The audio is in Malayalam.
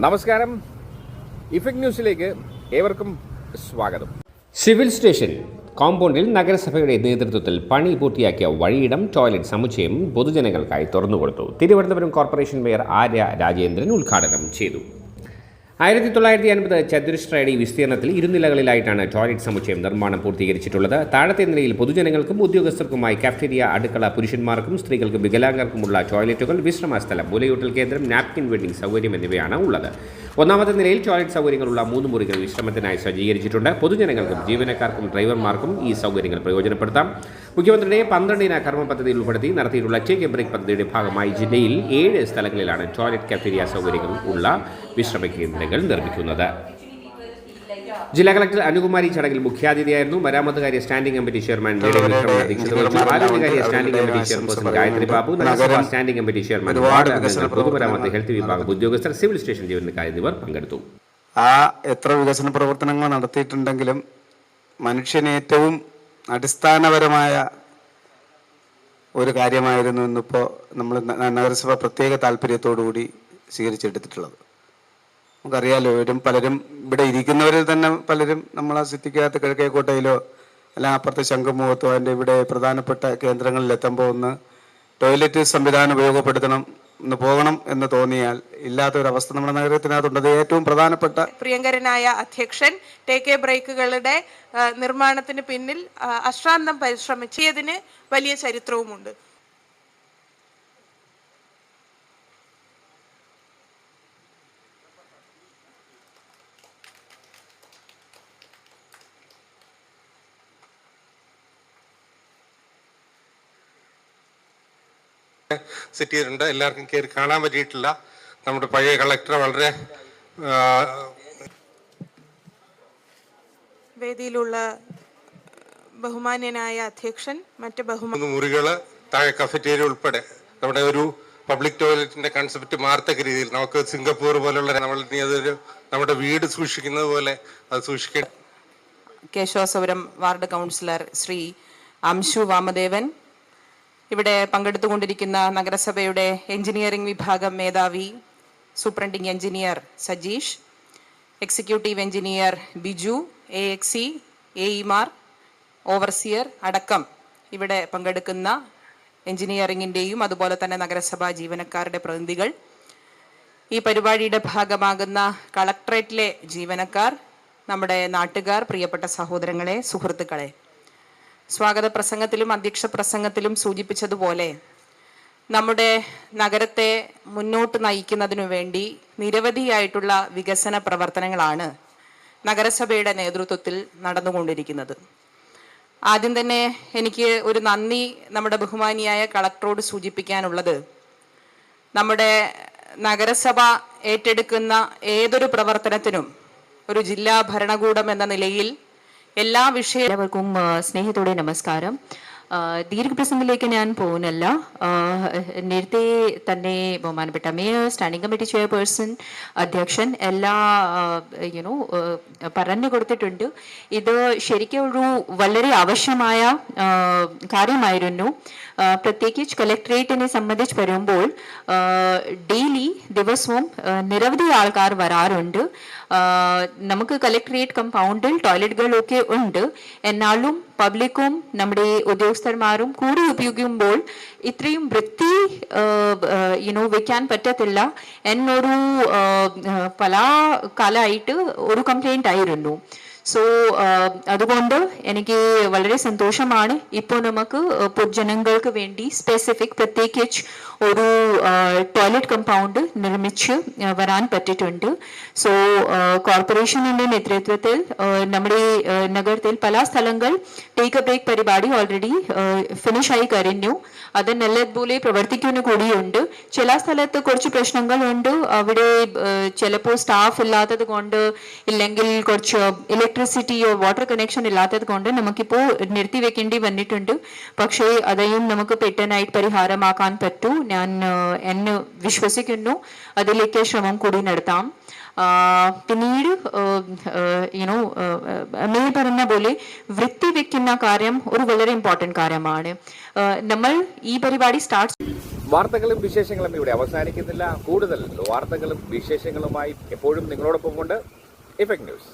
നമസ്കാരം. ഇഫക്ട് ന്യൂസിലേക്ക് ഏവർക്കും സ്വാഗതം. സിവിൽ സ്റ്റേഷൻ കോമ്പൗണ്ടിൽ നഗരസഭയുടെ നേതൃത്വത്തിൽ പണി പൂർത്തിയാക്കിയ വഴിയിടം ടോയ്ലറ്റ് സമുച്ചയം പൊതുജനങ്ങൾക്കായി തുറന്നുകൊടുത്തു. തിരുവനന്തപുരം കോർപ്പറേഷൻ മേയർ ആര്യ രാജേന്ദ്രൻ ഉദ്ഘാടനം ചെയ്തു. ആയിരത്തി തൊള്ളായിരത്തി അൻപത് ചതുരശ്രയുടെ വിസ്തീർണത്തിൽ ഇരുനിലകളിലായിട്ടാണ് ടോയ്ലറ്റ് സമുച്ചയം നിർമ്മാണം പൂർത്തീകരിച്ചിട്ടുള്ളത്. താഴത്തെ നിലയിൽ പൊതുജനങ്ങൾക്കും ഉദ്യോഗസ്ഥർക്കുമായി കാഫ്റ്റീരിയ അടുക്കള പുരുഷന്മാർക്കും സ്ത്രീകൾക്കും വികലാംഗർക്കുമുള്ള ടോയ്ലറ്റുകൾ വിശ്രമ സ്ഥലം മുലയൂട്ടൽ കേന്ദ്രം നാപ്കിൻ വെഡിംഗ് സൗകര്യം എന്നിവയാണ് ഉള്ളത്. ഒന്നാമത്തെ നിലയിൽ ടോയ്ലറ്റ് സൗകര്യങ്ങളുള്ള മൂന്ന് മുറികൾ വിശ്രമത്തിനായി സജ്ജീകരിച്ചിട്ടുണ്ട്. പൊതുജനങ്ങൾക്കും ജീവനക്കാർക്കും ഡ്രൈവർമാർക്കും ഈ സൗകര്യങ്ങൾ പ്രയോജനപ്പെടുത്താം. മുഖ്യമന്ത്രിയുടെ പന്ത്രണ്ടിന കർമ്മ പദ്ധതിയിൽ ഉൾപ്പെടുത്തി നടത്തിയിട്ടുള്ള ടേക്ക് എ ബ്രേക്ക് പദ്ധതിയുടെ ഭാഗമായി ജില്ലയിൽ ഏഴ് സ്ഥലങ്ങളിലാണ് ടോയ്ലറ്റ് കഫേരിയ സൗകര്യങ്ങൾ ഉള്ള വിശ്രമ കേന്ദ്രങ്ങൾ നിർമ്മിക്കുന്നത്. ജില്ലാ കളക്ടർ അനുകുമാരി ചടങ്ങിൽ മുഖ്യാതിഥിയായിരുന്നു. മരാമത്തുകാര്യ standing committee chairman madam Vikraman അധ്യക്ഷത വഹിച്ചു. ആരോഗ്യകാര്യ standing committee chairperson Gayathri Babu നഗരസഭാ സ്റ്റാൻഡിംഗ് കമ്മിറ്റി ചെയർമാൻ വാർഡ് അംഗങ്ങൾ പൊതുമരാമത്ത് ഹെൽത്ത് വിഭാഗം ഉദ്യോഗസ്ഥർ സിവിൽ സ്റ്റേഷൻ ജീവനക്കാർ എന്നിവർ പങ്കെടുത്തു. ആ എത്ര വികസന പ്രവർത്തനങ്ങൾ നടത്തിയിട്ടുണ്ടെങ്കിലും മനുഷ്യന് ഏറ്റവും അടിസ്ഥാനപരമായ ഒരു കാര്യമായിരുന്നു ഇന്നിപ്പോൾ നമ്മൾ നഗരസഭ പ്രത്യേക താല്പര്യത്തോടുകൂടി സ്വീകരിച്ചെടുത്തിട്ടുള്ളത്. നമുക്കറിയാലോ ഇവരും പലരും ഇവിടെ ഇരിക്കുന്നവരിൽ തന്നെ പലരും നമ്മൾ ആ സിറ്റിക്കകത്ത് കിഴക്കേക്കോട്ടയിലോ അല്ല അപ്പുറത്തെ ശംഖുമുഖത്തോ അതിന്റെ ഇവിടെ പ്രധാനപ്പെട്ട കേന്ദ്രങ്ങളിൽ എത്തുമ്പോൾ ഒന്ന് ടോയ്ലറ്റ് സംവിധാനം ഉപയോഗപ്പെടുത്തണം ഒന്ന് പോകണം എന്ന് തോന്നിയാൽ ഇല്ലാത്ത ഒരു അവസ്ഥ നമ്മുടെ നഗരത്തിനകത്തുണ്ട്. ഏറ്റവും പ്രധാനപ്പെട്ട പ്രിയങ്കരനായ അധ്യക്ഷൻ ടേക്ക് എ ബ്രേക്കുകളുടെ നിർമ്മാണത്തിന് പിന്നിൽ അശ്രാന്തം പരിശ്രമിച്ചതിന് വലിയ ചരിത്രവുമുണ്ട്. സിറ്റിയിലുണ്ട് എല്ലാവർക്കും കയറി കാണാൻ പറ്റിയിട്ടില്ല. നമ്മുടെ പഴയ കളക്ടർ വളരെ വേദിയിലുള്ള ബഹുമാന്യനായ അധ്യക്ഷൻ മറ്റ് ബഹുമാന മുറികൾ താഴെ കഫറ്റേരിയ ഉൾപ്പെടെ. നമ്മുടെ ഒരു പബ്ലിക് ടോയ്ലറ്റിന്റെ കൺസെപ്റ്റ് മാറത്തക്ക രീതിയിൽ. നമുക്ക് സിംഗപ്പൂർ പോലുള്ള നമ്മൾ ഇനി അതൊരു നമ്മുടെ വീട് സൂക്ഷിക്കുന്നത് പോലെ അത് സൂക്ഷിക്കേശ്വാസപുരം കേശവസപുരം വാർഡ് കൗൺസിലർ ശ്രീ അംശു വാമദേവൻ ഇവിടെ പങ്കെടുത്തുകൊണ്ടിരിക്കുന്ന നഗരസഭയുടെ എഞ്ചിനീയറിംഗ് വിഭാഗം മേധാവി superintending engineer Sajeesh executive engineer Biju A എക്സി A ഇമാർ ഓവർസിയർ അടക്കം ഇവിടെ പങ്കെടുക്കുന്ന എഞ്ചിനീയറിംഗിന്റെയും അതുപോലെ തന്നെ നഗരസഭാ ജീവനക്കാരുടെ പ്രതിനിധികൾ. ഈ പരിപാടിയുടെ ഭാഗമാകുന്ന കളക്ട്രേറ്റിലെ ജീവനക്കാർ നമ്മുടെ നാട്ടുകാർ പ്രിയപ്പെട്ട സഹോദരങ്ങളെ സുഹൃത്തുക്കളെ. സ്വാഗത പ്രസംഗത്തിലും അധ്യക്ഷ പ്രസംഗത്തിലും സൂചിപ്പിച്ചതുപോലെ നമ്മുടെ നഗരത്തെ മുന്നോട്ട് നയിക്കുന്നതിനു വേണ്ടി നിരവധിയായിട്ടുള്ള വികസന പ്രവർത്തനങ്ങളാണ് നഗരസഭയുടെ നേതൃത്വത്തിൽ നടന്നുകൊണ്ടിരിക്കുന്നത്. ആദ്യം തന്നെ എനിക്ക് ഒരു നന്ദി നമ്മുടെ ബഹുമാനിയായ കളക്ടറോട് സൂചിപ്പിക്കാനുള്ളത്. നമ്മുടെ നഗരസഭ ഏറ്റെടുക്കുന്ന ഏതൊരു പ്രവർത്തനത്തിനും ഒരു ജില്ലാ ഭരണകൂടം എന്ന നിലയിൽ എല്ലാ വിഷയ എല്ലാവർക്കും സ്നേഹത്തോടെ നമസ്കാരം. ദീർഘപ്രസംഗത്തിലേക്ക് ഞാൻ പോകുന്നില്ല നേരത്തെ തന്നെ ബഹുമാനപ്പെട്ട മേയർ സ്റ്റാൻഡിംഗ് കമ്മിറ്റി ചെയർപേഴ്സൺ അധ്യക്ഷൻ എല്ലാ യുനോ പറഞ്ഞു കൊടുത്തിട്ടുണ്ട്. ഇത് ശരിക്കും ഒരു വളരെ ആവശ്യമായ കാര്യമായിരുന്നു. പ്രത്യേകിച്ച് കലക്ട്രേറ്റിനെ സംബന്ധിച്ച് വരുമ്പോൾ ഡെയിലി ദിവസവും നിരവധി ആൾക്കാർ വരാറുണ്ട്. നമുക്ക് കലക്ട്രേറ്റ് കമ്പൗണ്ടിൽ ടോയ്ലറ്റുകളൊക്കെ ഉണ്ട്. എന്നാലും പബ്ലിക്കും നമ്മുടെ ഉദ്യോഗസ്ഥന്മാരും കൂടി ഉപയോഗിക്കുമ്പോൾ ഇത്രയും വൃത്തി യുനോ വെക്കാൻ പറ്റത്തില്ല. എന്നൊരു പല കാലമായിട്ട് ഒരു കംപ്ലൈന്റ് ആയിരുന്നു. സോ അതുകൊണ്ട് എനിക്ക് വളരെ സന്തോഷമാണ്. ഇപ്പോൾ നമുക്ക് പൊതുജനങ്ങൾക്ക് വേണ്ടി സ്പെസിഫിക് പ്രത്യേകിച്ച് ഒരു ടോയ്ലറ്റ് കമ്പൗണ്ട് നിർമ്മിച്ച് വരാൻ പറ്റിയിട്ടുണ്ട്. സോ കോർപ്പറേഷനിന്റെ നേതൃത്വത്തിൽ നമ്മുടെ നഗരത്തിൽ പല സ്ഥലങ്ങൾ ടേക്ക് ബ്രേക്ക് പരിപാടി ഓൾറെഡി ഫിനിഷ് ആയി കഴിഞ്ഞു. അത് നല്ലതുപോലെ പ്രവർത്തിക്കുന്നു കൂടിയുണ്ട്. ചില സ്ഥലത്ത് കുറച്ച് പ്രശ്നങ്ങളുണ്ട്. അവിടെ ചിലപ്പോൾ സ്റ്റാഫ് ഇല്ലാത്തത് കൊണ്ട് ഇല്ലെങ്കിൽ കുറച്ച് ഇലക്ട്രിസിറ്റിയോ വാട്ടർ കണക്ഷൻ ഇല്ലാത്തത് കൊണ്ട് നമുക്കിപ്പോൾ നിർത്തി വെക്കേണ്ടി വന്നിട്ടുണ്ട്. പക്ഷേ അതെയും നമുക്ക് പെട്ടെന്നായിട്ട് പരിഹാരമാക്കാൻ പറ്റൂ. ഞാൻ എന്നെ വിശ്വസിക്കുന്നു. അതിലേക്ക് ശ്രമം കൂടി നടത്താം. പിന്നീട് യുനോ മേ പറഞ്ഞ പോലെ വൃത്തി വെക്കുന്ന കാര്യം ഒരു വളരെ ഇമ്പോർട്ടന്റ് കാര്യമാണ്. നമ്മൾ ഈ പരിപാടി സ്റ്റാർട്ട് വാർത്തകളും വിശേഷങ്ങളും ഇവിടെ അവസാനിക്കുന്നില്ല. കൂടുതൽ വാർത്തകളും വിശേഷങ്ങളുമായി എപ്പോഴും നിങ്ങളോടൊപ്പം കൊണ്ട് ഇഫക്ട് ന്യൂസ്